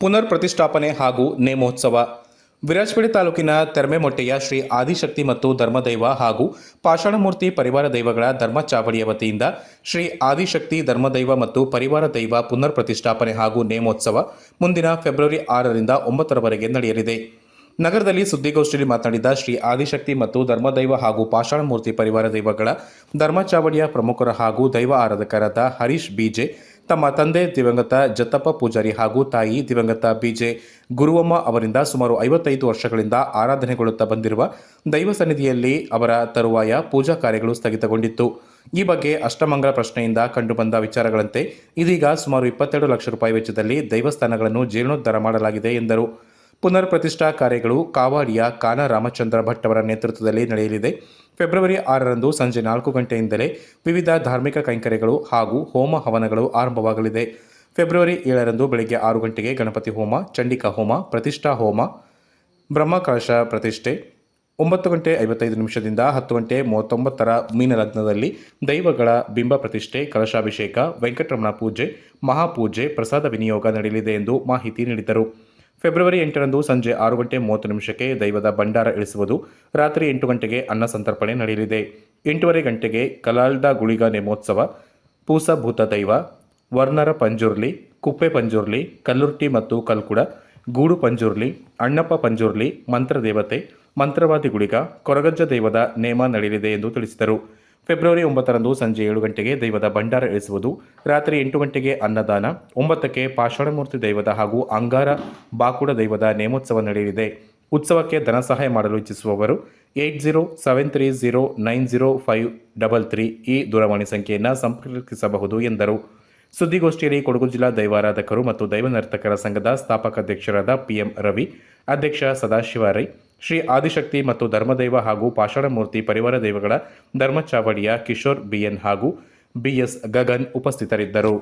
ಪುನರ್ ಪ್ರತಿಷ್ಠಾಪನೆ ಹಾಗೂ ನೇಮೋತ್ಸವ. ವಿರಾಜಪೇಟೆ ತಾಲೂಕಿನ ತೆರಮೆಮೊಟ್ಟೆಯ ಶ್ರೀ ಆದಿಶಕ್ತಿ ಮತ್ತು ಧರ್ಮದೈವ ಹಾಗೂ ಪಾಷಾಣಮೂರ್ತಿ ಪರಿವಾರ ದೈವಗಳ ಧರ್ಮ ವತಿಯಿಂದ ಶ್ರೀ ಆದಿಶಕ್ತಿ ಧರ್ಮದೈವ ಮತ್ತು ಪರಿವಾರ ದೈವ ಪುನರ್ ಪ್ರತಿಷ್ಠಾಪನೆ ಹಾಗೂ ನೇಮೋತ್ಸವ ಮುಂದಿನ ಫೆಬ್ರವರಿ ಆರರಿಂದ ಒಂಬತ್ತರವರೆಗೆ ನಡೆಯಲಿದೆ. ನಗರದಲ್ಲಿ ಸುದ್ದಿಗೋಷ್ಠಿಯಲ್ಲಿ ಮಾತನಾಡಿದ ಶ್ರೀ ಆದಿಶಕ್ತಿ ಮತ್ತು ಧರ್ಮದೈವ ಹಾಗೂ ಪಾಷಾಣಮೂರ್ತಿ ಪರಿವಾರ ದೈವಗಳ ಧರ್ಮಚಾವಡಿಯ ಪ್ರಮುಖರ ಹಾಗೂ ದೈವ ಆರಾಧಕರಾದ ಹರೀಶ್, ಬಿಜೆ ತಮ್ಮ ತಂದೆ ದಿವಂಗತ ಜತ್ತಪ್ಪ ಪೂಜಾರಿ ಹಾಗೂ ತಾಯಿ ದಿವಂಗತ ಬಿಜೆ ಗುರುವಮ್ಮ ಅವರಿಂದ ಸುಮಾರು ಐವತ್ತೈದು ವರ್ಷಗಳಿಂದ ಆರಾಧನೆಗೊಳ್ಳುತ್ತಾ ಬಂದಿರುವ ದೈವ ಸನ್ನಿಧಿಯಲ್ಲಿ ಅವರ ತರುವಾಯ ಪೂಜಾ ಕಾರ್ಯಗಳು ಸ್ಥಗಿತಗೊಂಡಿತ್ತು. ಈ ಬಗ್ಗೆ ಅಷ್ಟಮಂಗಲ ಪ್ರಶ್ನೆಯಿಂದ ಕಂಡುಬಂದ ವಿಚಾರಗಳಂತೆ ಇದೀಗ ಸುಮಾರು ಇಪ್ಪತ್ತೆರಡು ಲಕ್ಷ ರೂಪಾಯಿ ವೆಚ್ಚದಲ್ಲಿ ದೈವಸ್ಥಾನಗಳನ್ನು ಜೀರ್ಣೋದ್ಧಾರ ಮಾಡಲಾಗಿದೆ ಎಂದರು. ಪುನರ್ ಪ್ರತಿಷ್ಠಾ ಕಾರ್ಯಗಳು ಕಾವಾಡಿಯ ಕಾನ ರಾಮಚಂದ್ರ ಭಟ್ ಅವರ ನೇತೃತ್ವದಲ್ಲಿ ನಡೆಯಲಿದೆ. ಫೆಬ್ರವರಿ ಆರರಂದು ಸಂಜೆ ನಾಲ್ಕು ಗಂಟೆಯಿಂದಲೇ ವಿವಿಧ ಧಾರ್ಮಿಕ ಕೈಂಕರ್ಯಗಳು ಹಾಗೂ ಹೋಮ ಹವನಗಳು ಆರಂಭವಾಗಲಿದೆ. ಫೆಬ್ರವರಿ ಏಳರಂದು ಬೆಳಗ್ಗೆ ಆರು ಗಂಟೆಗೆ ಗಣಪತಿ ಹೋಮ, ಚಂಡಿಕಾ ಹೋಮ, ಪ್ರತಿಷ್ಠಾ ಹೋಮ ಬ್ರಹ್ಮ ಕಳಶ ಪ್ರತಿಷ್ಠೆ, ಒಂಬತ್ತು ಗಂಟೆ ಐವತ್ತೈದು ನಿಮಿಷದಿಂದ ಹತ್ತು ಗಂಟೆ ಮೂವತ್ತೊಂಬತ್ತರ ಮೀನಲಗ್ನದಲ್ಲಿ ದೈವಗಳ ಬಿಂಬ ಪ್ರತಿಷ್ಠೆ, ಕಲಶಾಭಿಷೇಕ, ವೆಂಕಟರಮಣ ಪೂಜೆ, ಮಹಾಪೂಜೆ, ಪ್ರಸಾದ ವಿನಿಯೋಗ ನಡೆಯಲಿದೆ ಎಂದು ಮಾಹಿತಿ ನೀಡಿದರು. ಫೆಬ್ರವರಿ ಎಂಟರಂದು ಸಂಜೆ ಆರು ಗಂಟೆ ಮೂವತ್ತು ನಿಮಿಷಕ್ಕೆ ದೈವದ ಭಂಡಾರ ಇಳಿಸುವುದು, ರಾತ್ರಿ ಎಂಟು ಗಂಟೆಗೆ ಅನ್ನ ಸಂತರ್ಪಣೆ ನಡೆಯಲಿದೆ. ಎಂಟೂವರೆ ಗಂಟೆಗೆ ಕಲಾಲ್ದ ಗುಳಿಗ ನೇಮೋತ್ಸವ ಪೂಸಭೂತ ದೈವ, ವರ್ಣರ ಪಂಜುರ್ಲಿ, ಕುಪ್ಪೆ ಪಂಜುರ್ಲಿ, ಕಲ್ಲುರ್ಟಿ ಮತ್ತು ಕಲ್ಕುಡ, ಗೂಡು ಪಂಜುರ್ಲಿ, ಅಣ್ಣಪ್ಪ ಪಂಜುರ್ಲಿ, ಮಂತ್ರದೇವತೆ, ಮಂತ್ರವಾದಿ ಗುಳಿಗ, ಕೊರಗಜ್ಜ ದೈವದ ನೇಮ ನಡೆಯಲಿದೆ ಎಂದು ತಿಳಿಸಿದರು. ಫೆಬ್ರವರಿ ಒಂಬತ್ತರಂದು ಸಂಜೆ ಏಳು ಗಂಟೆಗೆ ದೈವದ ಭಂಡಾರ ಇಳಿಸುವುದು, ರಾತ್ರಿ ಎಂಟು ಗಂಟೆಗೆ ಅನ್ನದಾನ, ಒಂಬತ್ತಕ್ಕೆ ಪಾಷಾಣಮೂರ್ತಿ ದೈವದ ಹಾಗೂ ಅಂಗಾರ ಬಾಕುಡ ದೈವದ ನೇಮೋತ್ಸವ ನಡೆಯಲಿದೆ. ಉತ್ಸವಕ್ಕೆ ಧನ ಸಹಾಯ ಮಾಡಲು ಇಚ್ಛಿಸುವವರು eight zero seven three zero nine zero five double three ಈ ದೂರವಾಣಿ ಸಂಖ್ಯೆಯನ್ನು ಸಂಪರ್ಕಿಸಬಹುದು ಎಂದರು. ಸುದ್ದಿಗೋಷ್ಠಿಯಲ್ಲಿ ಕೊಡಗು ಜಿಲ್ಲಾ ದೈವಾರಾಧಕರು ಮತ್ತು ದೈವ ನರ್ತಕರ ಸಂಘದ ಸ್ಥಾಪಕ ಅಧ್ಯಕ್ಷರಾದ ಪಿಎಂ ರವಿ, ಅಧ್ಯಕ್ಷ ಸದಾಶಿವ ರೈ ಶ್ರೀ ಆದಿಶಕ್ತಿ ಮತ್ತು ಧರ್ಮದೈವ ಹಾಗೂ ಪಾಷಾಣಮೂರ್ತಿ ಪರಿವಾರ ದೈವಗಳ ಧರ್ಮಚಾವಡಿಯ ಕಿಶೋರ್ ಬಿಎನ್ ಹಾಗೂ ಬಿಎಸ್ ಗಗನ್ ಉಪಸ್ಥಿತರಿದ್ದರು.